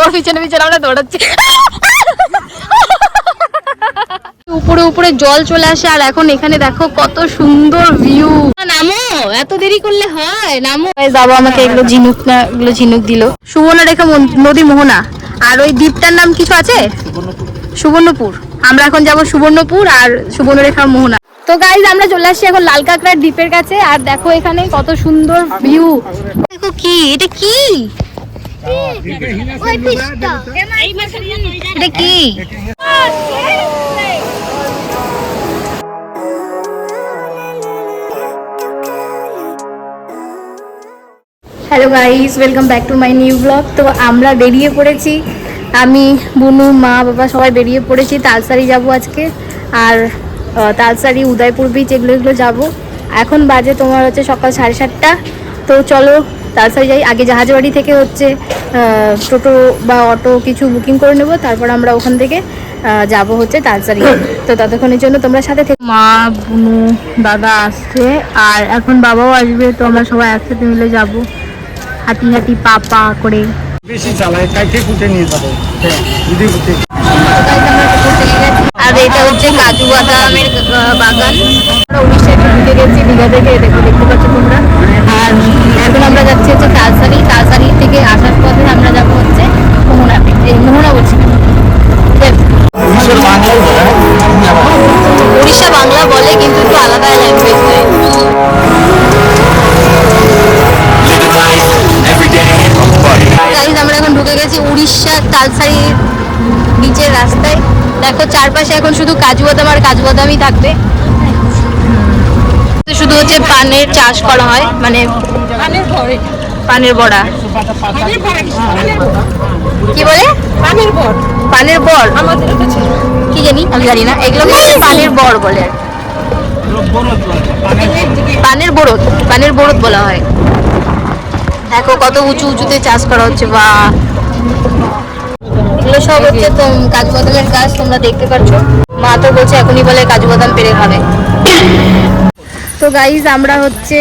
ওর পিছনে পিছনে আমরা দৌড়াচ্ছি উপরে উপরে জল চলে আসে আর এখন এখানে দেখো কত সুন্দর ভিউ নামো এত দেরি করলে হয় নামো। বাবা আমাকে এগুলো ঝিনুক না এগুলো ঝিনুক দিল। সুবর্ণরেখা নদী মোহনা। আর ওই দ্বীপটার নাম কিছু আছে? সুবর্ণপুর। আমরা এখন যাব সুবর্ণপুর আর সুবর্ণরেখা মোহনা। তো গাইজ আমরা চলে আসছি এখন লাল কাঁকড়ার দ্বীপের কাছে আর দেখো এখানে কত সুন্দর ভিউ দেখো কি এটা কি? Hello guys welcome back to my new blog তো আমরা বেরিয়ে পড়েছি। আমি, বুনু, মা, বাবা সবাই বেরিয়ে পড়েছি। তালসারি যাব আজকে। আর তালসারি, উদয়পুর বিচ এগুলো এগুলো যাব। এখন বাজে তোমার হচ্ছে সকাল সাড়ে সাতটা। তো চলো তালসারি যাই আগে জাহাজবাড়ি থেকে হচ্ছে টোটো বা অটো কিছু বুকিং করে নেব তারপর আমরা ওখান থেকে যাব হচ্ছে তালসারি। তো ততক্ষণের জন্য তোমরা সাথে থেকে মা বুনু দাদা আসছে আর এখন বাবাও আসবে তো আমরা সবাই একসাথে মিলে যাব। হাঁটি হাঁটি পা পা করে। বেশি চালায় কাইটে কুটে নিয়ে যাবে। হ্যাঁ যদি কুটে আর এটা হচ্ছে কাজু বাদামের বাগান। আমরা উড়িষ্যায় ঢুকে গেছি দীঘা থেকে দেখো দেখতে পাচ্ছ তোমরা। এখন আমরা যাচ্ছি হচ্ছে তালসারি। তালসারি থেকে আসার পথে আমরা যাব হচ্ছে মোহনাতে এই মোহনা বলছি উড়িষ্যা বাংলা বলে কিন্তু একটু আলাদা ল্যাঙ্গুয়েজ হয় আমরা এখন ঢুকে গেছি উড়িষ্যার তালসারির নিচের রাস্তায়। দেখো চারপাশে এখন শুধু কাজু বাদাম আর কাজু বাদামই থাকবে। শুধু হচ্ছে পানের চাষ করা হয় মানে পানের বড়া। কি বলে? পানের বর পানের বড়? আমাদের কি জানি? আমি জানি না। এগুলো পানের বড় বলে। পানের বরদ পানের বরদ বলা হয়। দেখো কত উঁচু উঁচুতে চাষ করা হচ্ছে বা। এগুলো সব হচ্ছে তো কাজু বাদামের গাছ তোমরা দেখতে পাচ্ছ মা তো বলছে এখনই বলে কাজু বাদাম পেরে খাবে। তো গাইজ আমরা হচ্ছে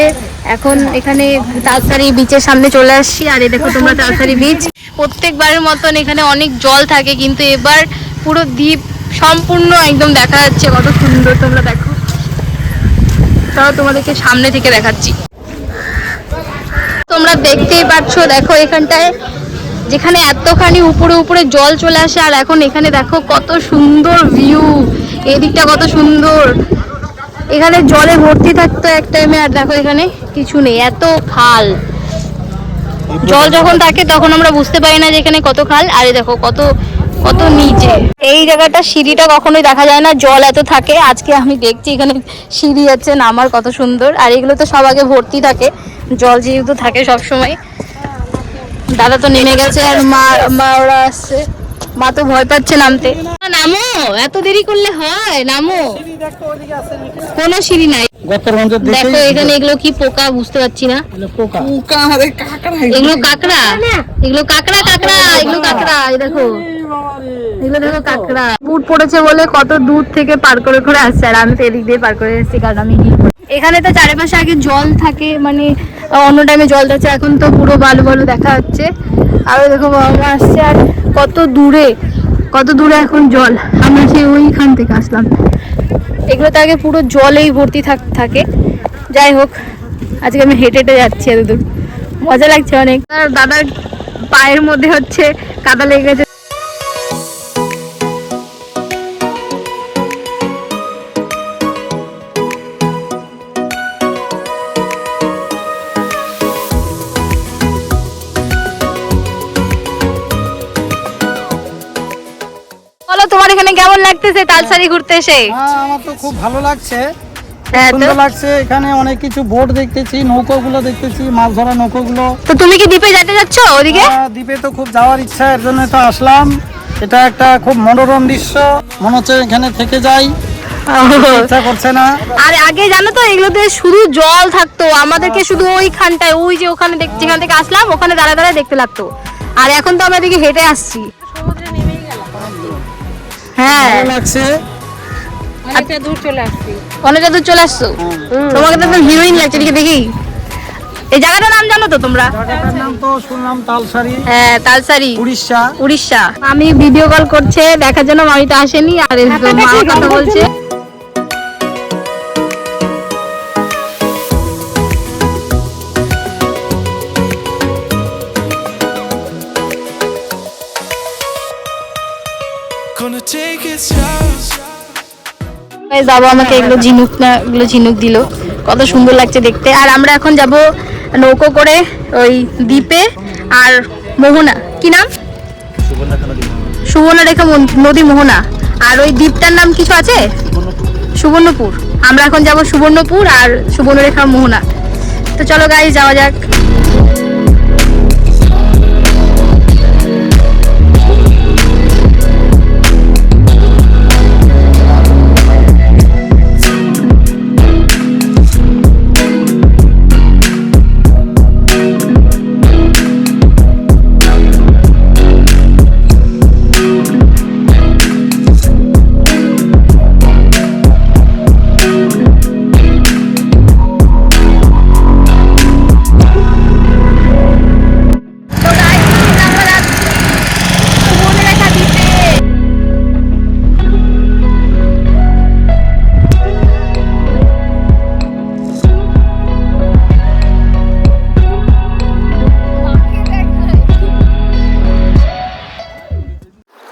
এখন এখানে তালসারি বিচের সামনে চলে আসছি। আর এ দেখো তোমরা তালসারি বিচ প্রত্যেকবারের মতন এখানে অনেক জল থাকে, কিন্তু এবার পুরো দ্বীপ সম্পূর্ণ একদম দেখা যাচ্ছে। কত সুন্দর তোমরা দেখো। তাও তোমাদেরকে সামনে থেকে দেখাচ্ছি। তোমরা দেখতেই পাচ্ছ, দেখো এখানটায় যেখানে এতখানি উপরে উপরে জল চলে আসে, আর এখন এখানে দেখো কত সুন্দর ভিউ এদিকটা কত সুন্দর। এখানে জলে ভর্তি থাকতো এক টাইমে আর দেখো এখানে কিছু নেই, এত খাল। জল যখন থাকে তখন আমরা বুঝতে পারি না যে এখানে কত খাল, আরে দেখো কত কত নিচে। এই জায়গাটা সিঁড়িটা কখনোই দেখা যায় না, জল এত থাকে। আজকে আমি দেখছি এখানে সিঁড়ি আছে, নামার কত সুন্দর। আর এগুলো তো সব আগে ভর্তি থাকে, জল যেহেতু থাকে সব সময়। দাদা তো নেমে গেছে, আর মা মা ওরা আসছে। মা তো ভয় পাচ্ছে নামতে। নামো এত দেরি করলে হয় নামো। কোনো সিঁড়ি নাই। দেখো এখানে এগুলো কি পোকা বুঝতে পারছি না। পোকা। পোকা আরে কাকড়া এগুলো কাঁকড়া? এগুলো কাঁকড়া কাঁকড়া এগুলো কাঁকড়া দেখো। এগুলো দেখো কাকড়া। বুট পড়েছে বলে কত দূর থেকে পার করে করে আসছে, আর আমি তো এদিক দিয়ে পার করে এসেছি, কারণ আমি এখানে তো চারিপাশে আগে জল থাকে মানে অন্য টাইমে জল থাকছে এখন তো পুরো বালু বালু দেখা যাচ্ছে আর দেখো বাবা আসছে, আর কত দূরে কত দূরে এখন জল। আমরা সেই ওইখান থেকে আসলাম। এগুলো তো আগে পুরো জলেই ভর্তি থাক- যাই হোক, আজকে আমি হেঁটে হেঁটে যাচ্ছি এত দূর মজা লাগছে অনেক। দাদার পায়ের মধ্যে হচ্ছে কাদা লেগে গেছে। লাগতেছে তালসারি ঘুরতে এসে হ্যাঁ আমার তো খুব ভালো লাগছে। হ্যাঁ সুন্দর লাগছে। এখানে অনেক কিছু বোট দেখতেছি নৌকো গুলো দেখতেছি মাছ ধরা নৌকো গুলো তো তুমি কি দ্বীপে যেতে যাচ্ছ ওদিকে? দ্বীপে তো খুব যাওয়ার ইচ্ছা এর জন্য তো আসলাম। এটা একটা খুব মনোরম দৃশ্য। মনে হচ্ছে এখানে থেকে যাই। ইচ্ছা করছে না। আর আগে জানো তো এগুলোতে শুধু জল থাকতো। আমাদেরকে শুধু ওইখানটায় ওই যে ওখানে দেখ- যেখান থেকে আসলাম ওখানে দাঁড়ায় দাঁড়ায় দেখতে লাগতো। আর এখন তো আমরা এদিকে হেঁটে আসছি। হ্যাঁ। ভালো লাগছে? অনেকটা দূর চলে আসছি। অনেকটা দূর চলে আসছো? তোমাকে তো একদম হিরোইন লাগছে এদিকে দেখি। এই জায়গাটার নাম জানো তো তোমরা? জায়গাটার নাম তো শুনলাম তালসারি। হ্যাঁ তালসারি। উড়িষ্যা। উড়িষ্যা। আমি ভিডিও কল করছে দেখার জন্য মামিটা আসেনি আর মা কথা বলছে। বাবা আমাকে এগুলো ঝিনুক না, এগুলো ঝিনুক দিল। কত সুন্দর লাগছে দেখতে। আর আমরা এখন যাব নৌকো করে ওই দ্বীপে। আর মোহনা, কি নাম? সুবর্ণরেখা নদী মোহনা। আর ওই দ্বীপটার নাম কিছু আছে? সুবর্ণপুর। আমরা এখন যাব সুবর্ণপুর আর সুবর্ণরেখা মোহনা। তো চলো গাই যাওয়া যাক।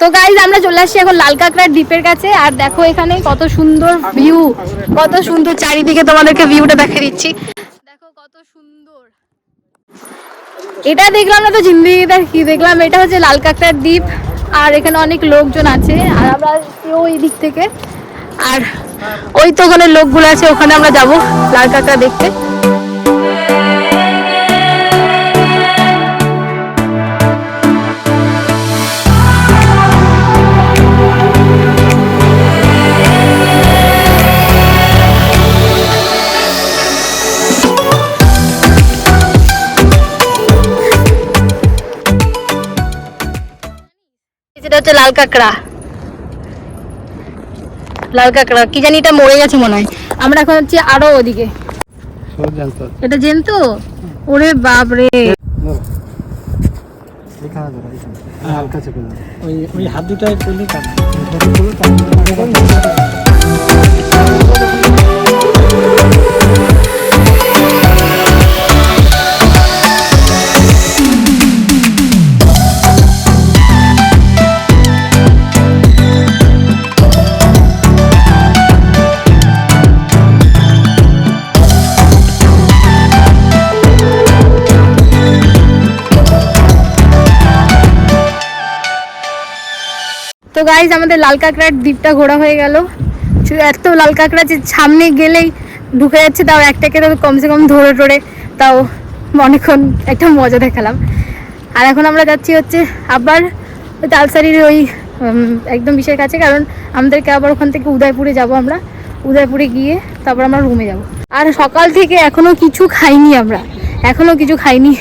তো গাইজ আমরা চলে আসছি এখন লাল কাঁকড়ার দ্বীপের কাছে। আর দেখো এখানে কত সুন্দর ভিউ কত সুন্দর চারিদিকে তোমাদেরকে ভিউটা দেখে দিচ্ছি। দেখো কত সুন্দর। এটা দেখলাম না তো জিন্দিগিতে কি? দেখলাম এটা হচ্ছে লাল কাঁকড়ার দ্বীপ, আর এখানে অনেক লোকজন আছে, আর আমরা ওই দিক থেকে। আর ওই তো ওখানে লোকগুলো আছে, ওখানে আমরা যাব লাল কাঁকড়া দেখতে। লাল কাঁকড়া লাল কাঁকড়া কি জানি এটা মরে গেছে মনে হয়। আমরা এখন হচ্ছে আরও ওদিকে। এটা জেন্ত? ওরে বাপ রে ওই ওই হাত দুটায় গাইজ আমাদের লাল কাঁকড়ার দ্বীপটা ঘোরা হয়ে গেল। এত লাল কাঁকড়া যে সামনে গেলেই ঢুকে যাচ্ছে, তাও একটাকে তো কমসে কম ধরে টরে, তাও অনেকক্ষণ একটা মজা দেখালাম। আর এখন আমরা যাচ্ছি হচ্ছে আবার ওই তালসারির ওই একদম বিশের কাছে, কারণ আমাদেরকে আবার ওখান থেকে উদয়পুরে যাব আমরা। উদয়পুরে গিয়ে তারপর আমরা রুমে যাব। আর সকাল থেকে এখনও কিছু খাইনি আমরা। এখনও কিছু খাইনি।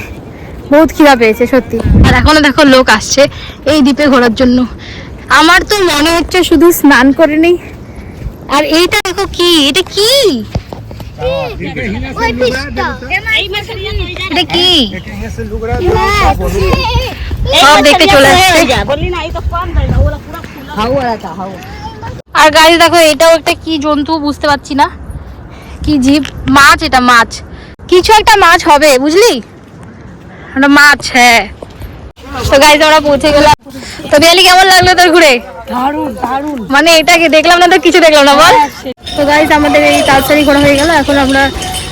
বহুত খিদা পেয়েছে, সত্যি। আর এখনও দেখো লোক আসছে এই দ্বীপে ঘোরার জন্য। আমার তো মনে হচ্ছে শুধু স্নান করে নেই। আর এইটা দেখো কি, এটা কি? আর গাড়ি দেখো, এটাও একটা কি জন্তু বুঝতে পারছি না। কি জীব? মাছ, এটা মাছ। কিছু একটা মাছ হবে, বুঝলি? মাছ হ্যাঁ। তো গাইজ আমরা পৌঁছে গেলাম। তো বিয়ালি কেমন লাগল তোর ঘুরে? মানে এটাকে দেখলাম না তো? কিছু দেখলাম না বল। তো গাইজ আমাদের এই তাড়াতাড়ি ঘোরা হয়ে গেল। এখন আমরা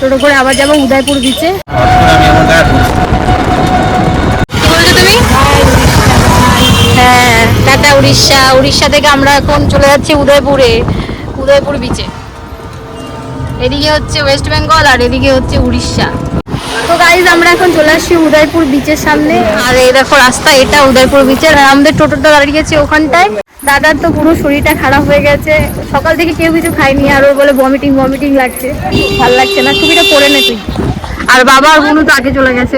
টোটো করে আবার যাব উদয়পুর বিচে হ্যাঁ টাটা উড়িষ্যা। উড়িষ্যা থেকে আমরা এখন চলে যাচ্ছি উদয়পুরে উদয়পুর বিচে এদিকে হচ্ছে ওয়েস্ট বেঙ্গল আর এদিকে হচ্ছে উড়িষ্যা। তো গাইজ আমরা এখন চলে আসছি উদয়পুর বিচের সামনে। আর এই দেখো রাস্তা, এটা উদয়পুর বিচের আর আমাদের টোটোটা দাঁড়িয়েছে ওখানটায়। দাদার তো পুরো শরীরটা খারাপ হয়ে গেছে। সকাল থেকে কেউ কিছু খায়নি, আর ওর বলে ভমিটিং ভমিটিং লাগছে। ভালো লাগছে না টুপিটা পরে নে তুই। আর বাবা আর বোনু তো আগে চলে গেছে।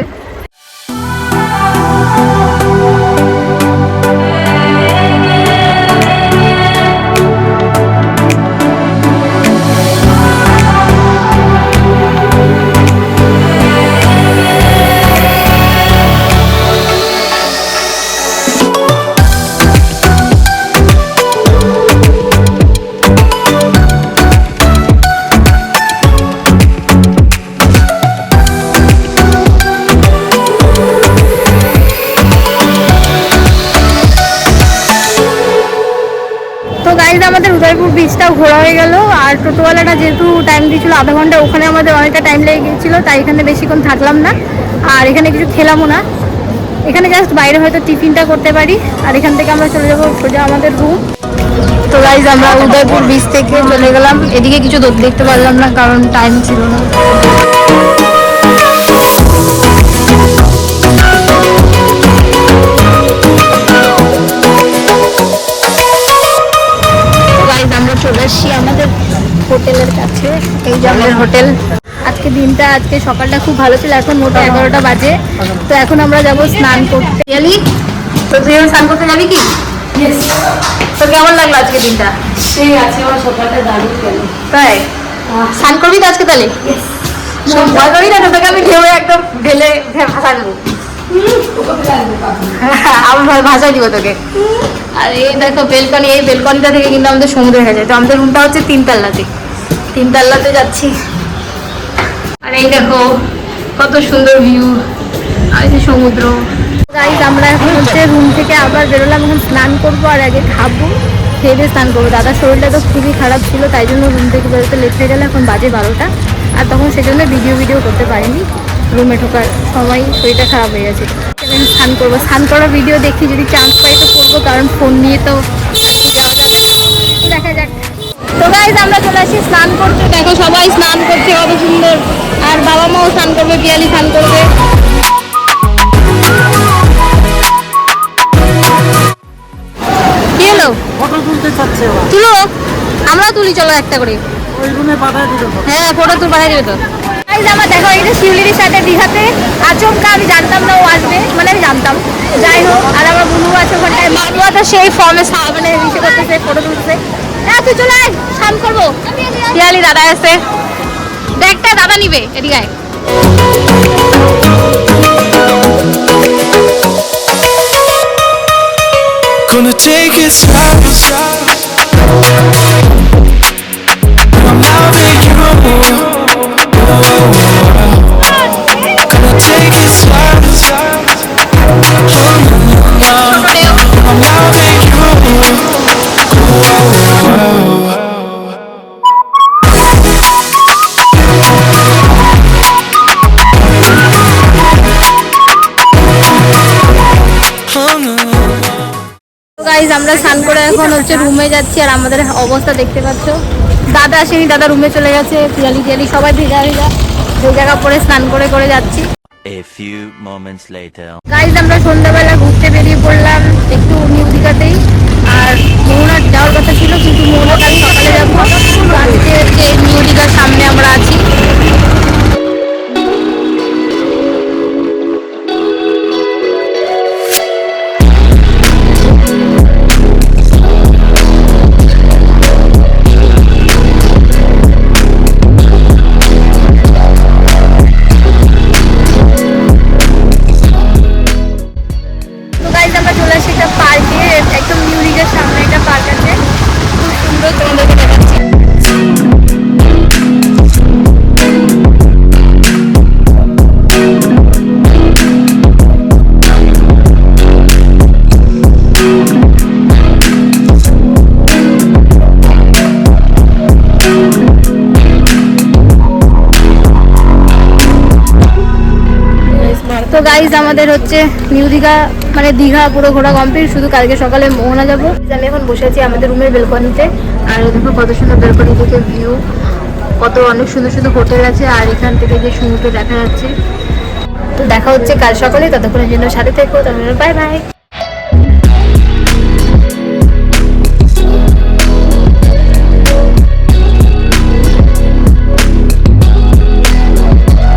টোটোওয়ালাটা যেহেতু টাইম দিয়েছিল, আধা ঘণ্টা ওখানে আমাদের অনেকটা টাইম লেগে গিয়েছিল, তাই এখানে বেশিক্ষণ থাকলাম না। আর এখানে কিছু খেলামও না। এখানে জাস্ট বাইরে হয়তো টিফিনটা করতে পারি। আর এখান থেকে আমরা চলে যাব সোজা আমাদের রুম তো গাইজ আমরা উদয়পুর বিচ থেকে চলে গেলাম। এদিকে কিছু দেখতে পারলাম না, কারণ টাইম ছিল না। আমরা চলে আসছি আমাদের হোটেলের কাছে এই যে আমাদের হোটেল। আজকে দিনটা আজকে সকালটা খুব ভালো ছিল এখন মোটা এগারোটা বাজে। তো এখন আমরা যাব স্নান করতে। রিয়ালি তো তুই এখন স্নান করতে যাবি কি? তো কেমন লাগল আজকে দিনটা? সেই আছে আমার সকালটা দারুণ গেল তাই? স্নান করবি তো আজকে তাহলে? ভয় করি না তোকে আমি ঢেউ একদম ঢেলে ভাসা দেবো আমি ভা- ভাসাই দিব তোকে। আর এই দেখো বেলকনি এই বেলকনিটা থেকে কিন্তু আমাদের সমুদ্র হয়ে যায়। তো আমাদের রুমটা হচ্ছে তিনতলাতে। তিনতলাতে যাচ্ছি। আর এই দেখো কত সুন্দর ভিউ আর এই যে সমুদ্র। গাইজ আমরা এখন হচ্ছে রুম থেকে আবার বেরোলাম এখন স্নান করব আর আগে খাব। খেয়ে দিয়ে স্নান করব। দাদার শরীরটা তো খুবই খারাপ ছিল তাই জন্য রুম থেকে বেরোতে লেট হয়ে গেল এখন বাজে বারোটা। আর তখন সেজন্য ভিডিও ভিডিও করতে পারিনি। রুমে ঢোকার সময় শরীরটা খারাপ হয়ে গেছে। স্নান করব। স্নান করার ভিডিও দেখি যদি চান্স পাই তো করব কারণ ফোন নিয়ে তো যাওয়া যাবে না দেখা যাক তো গাইজ আমরা চলে আসি স্নান করতে। দেখো সবাই স্নান করছে কত সুন্দর। আর বাবা মাও স্নান করবে পিয়ালি স্নান করবে। কি হলো? ফটো তুলতে চাচ্ছে তুলো। আমরা তুলি চলো একটা করে। ওই রুমে পাঠায় দিল হ্যাঁ ফটো তুল পাঠিয়ে দেবে তো। গাইজ আমার দেখো এটা শিউলির সাথে দীঘাতে। আচমকা আমি জানতাম না ও আসবে মানে আমি জানতাম। যাই হোক আর আমার বুনু আছে ওখানটায় তো সেই ফর্মে মানে ইসে করতেছে ফটো তুলতেছে। হ্যাঁ তুই চলে আয় স্নান করব। পিয়ালি দাদা আছে। দেখটা দাদা নিবে এদিকে Gonna take it slow. I'm আমরা স্নান করে এখন হচ্ছে রুমে যাচ্ছি আর আমাদের অবস্থা দেখতে পাচ্ছ। দাদা আসেনি দাদা রুমে চলে গেছে পিয়ালি টিয়ালি সবাই ভেজা ভেজা ভেজা কাপড়ে স্নান করে করে যাচ্ছি। A few moments later. Guys আমরা সন্ধ্যাবেলা ঘুরতে বেরিয়ে পড়লাম একটু নিউ দীঘাতেই। আর মোহনার যাওয়ার কথা ছিল কিন্তু মোহনা কাল সকালে যাব। আজকে হচ্ছে নিউ দীঘার সামনে আমরা আছি। আসি একটা পার্কে একদম নিউ লিগের সামনে একটা পার্ক আছে। খুব সুন্দর তোমাদেরকে দেখাচ্ছি। গাইজ আমাদের হচ্ছে নিউ দীঘা মানে দীঘা পুরো ঘোরা কমপ্লিট শুধু কালকে সকালে মোহনা যাব। আমি এখন বসে আছি আমাদের রুমের বেলকনিতে আর দেখো কত সুন্দর বেলকনি থেকে ভিউ কত অনেক সুন্দর সুন্দর হোটেল আছে। আর এখান থেকে যে সমুদ্র দেখা যাচ্ছে। তো দেখা হচ্ছে কাল সকালে। ততক্ষণের জন্য সাথে থেকো। তাহলে বাই বাই